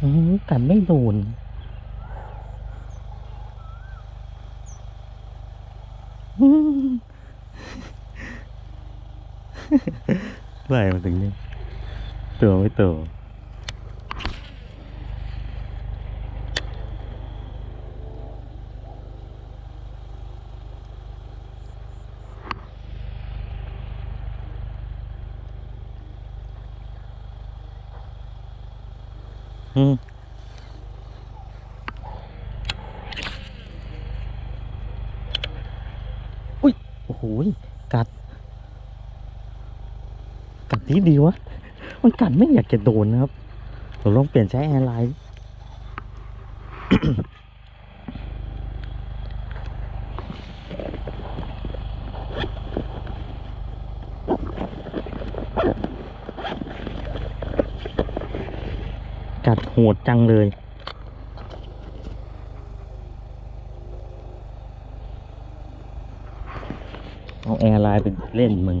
อืมกัดไม่โดนอะไล่มาถึงนี่ตัวไม่ตัว อืมอุ้ย โอ้โหกัด กัดดีดีวะ มันกัดไม่อยากจะโดนนะครับเราลองเปลี่ยนใช้แอร์ไลน์ กัดโหดจังเลย เอาแอร์ไลน์ไปเล่นมึง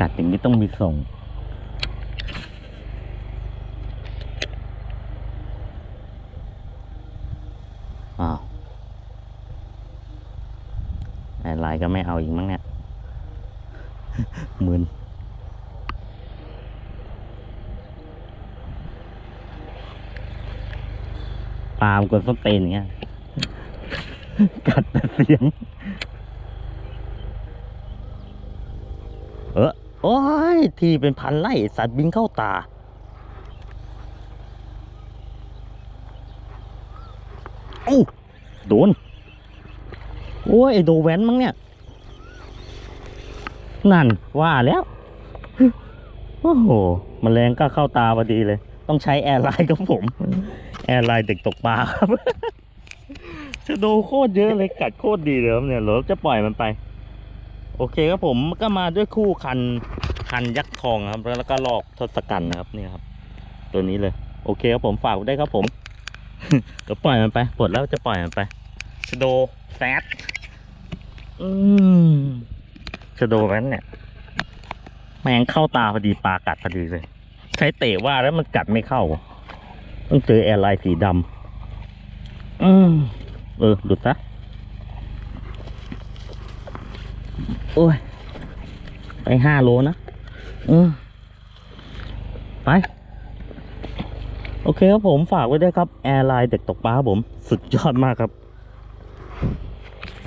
กัดอย่างนี้ต้องมีส่งอ้าว แอร์ ไลน์ก็ไม่เอาอีกมั้งเนี่ยมึนปาล์มกดส้นเตนอย่างเงี้ย กัดแต่เสียง เออโอ้ย ทีเป็นพันไล่สัตว์บินเข้าตา โอ้ โดน โอ้ยไอ้โดแวนมั้งเนี่ย นั่นว่าแล้ว โอ้โหมแมลงก็เข้าตาพอดีเลย ต้องใช้แอร์ไลน์กับผม แอร์ไลน์เด็กตกปลาครับจะโดโคตรเยอะเลยกัดโคตรดีเลยครับเนี่ยเราจะปล่อยมันไป โอเคครับผมก็มาด้วยคู่คันคันยักษ์ทองครับแล้วก็ลอกทศกัณฐ์นะครับนี่ครับ ตัวนี้เลย โอเคครับผมฝากไว้ได้วยครับผมเดี๋ยวปล่อยมันไปปลดแล้วจะปล่อยมันไปชโดแซด อืมชโดแว้นเนี่ย แมงเข้าตาพอดีปลากัดพอดีเลย ใช้เตะว่าแล้วมันกัดไม่เข้า ต้องเจอแอร์ไลน์สีดำอืมเออหลุดซะโอ้ย ไปห้าโลนะอืมไป โอเคครับผมฝากไว้ด้วยครับ แอร์ไลน์เด็กตกปลาครับผม สุดยอดมากครับ